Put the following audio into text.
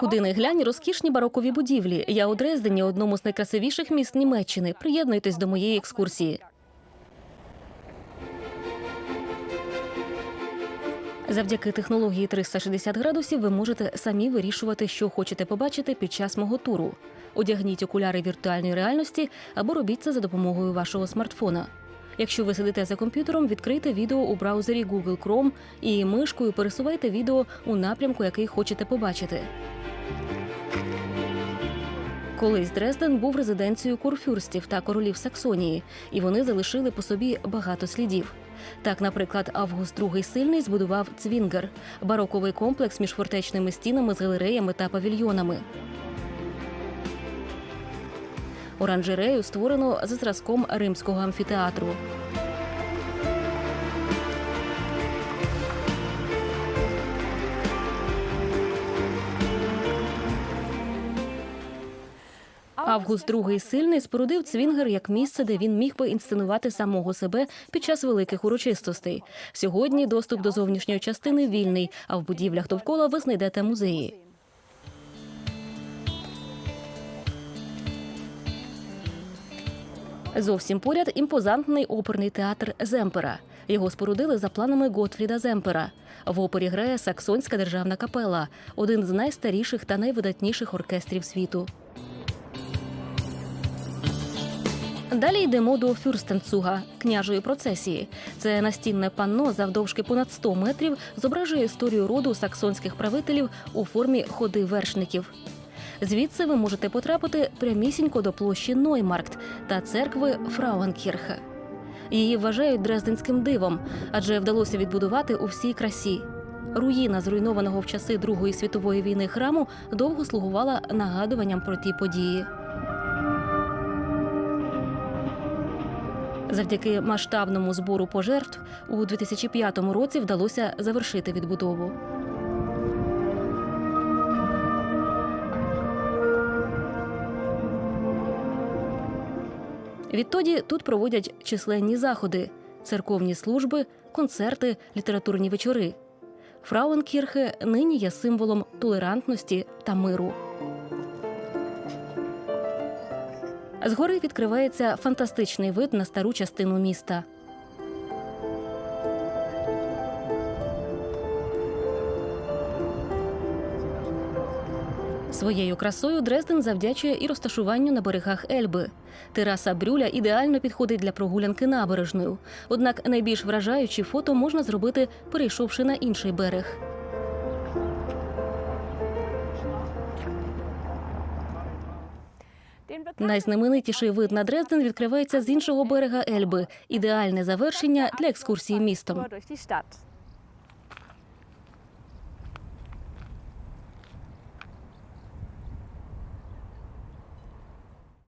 Куди не глянь, розкішні барокові будівлі. Я у Дрездені, одному з найкрасивіших міст Німеччини. Приєднуйтесь до моєї екскурсії. Завдяки технології 360 градусів ви можете самі вирішувати, що хочете побачити під час мого туру. Одягніть окуляри віртуальної реальності або робіть це за допомогою вашого смартфона. Якщо ви сидите за комп'ютером, відкрийте відео у браузері Google Chrome і мишкою пересувайте відео у напрямку, який хочете побачити. Колись Дрезден був резиденцією курфюрстів та королів Саксонії, і вони залишили по собі багато слідів. Так, наприклад, Август II Сильний збудував цвінгер бароковий комплекс між фортечними стінами з галереями та павільйонами. Оранжерею створено за зразком римського амфітеатру. Август II сильний спорудив цвінгер як місце, де він міг би інсценувати самого себе під час великих урочистостей. Сьогодні доступ до зовнішньої частини вільний, а в будівлях довкола ви знайдете музеї. Зовсім поряд імпозантний оперний театр Земпера. Його спорудили за планами Готфріда Земпера. В опері грає Саксонська державна капела, один з найстаріших та найвидатніших оркестрів світу. Далі йдемо до Фюрстенцуга княжої процесії. Це настінне панно завдовжки понад 100 метрів зображує історію роду саксонських правителів у формі ходи вершників. Звідси ви можете потрапити прямісінько до площі Ноймаркт та церкви Фрауенкірхе. Її вважають дрезденським дивом, адже вдалося відбудувати у всій красі. Руїна зруйнованого в часи Другої світової війни храму довго слугувала нагадуванням про ті події. Завдяки масштабному збору пожертв у 2005 році вдалося завершити відбудову. Відтоді тут проводять численні заходи, церковні служби, концерти, літературні вечори. Фрауенкірхе нині є символом толерантності та миру. Згори відкривається фантастичний вид на стару частину міста. Своєю красою Дрезден завдячує і розташуванню на берегах Ельби. Тераса Брюля ідеально підходить для прогулянки набережною. Однак найбільш вражаючі фото можна зробити, перейшовши на інший берег. Найзнаменитіший вид на Дрезден відкривається з іншого берега Ельби. Ідеальне завершення для екскурсії містом.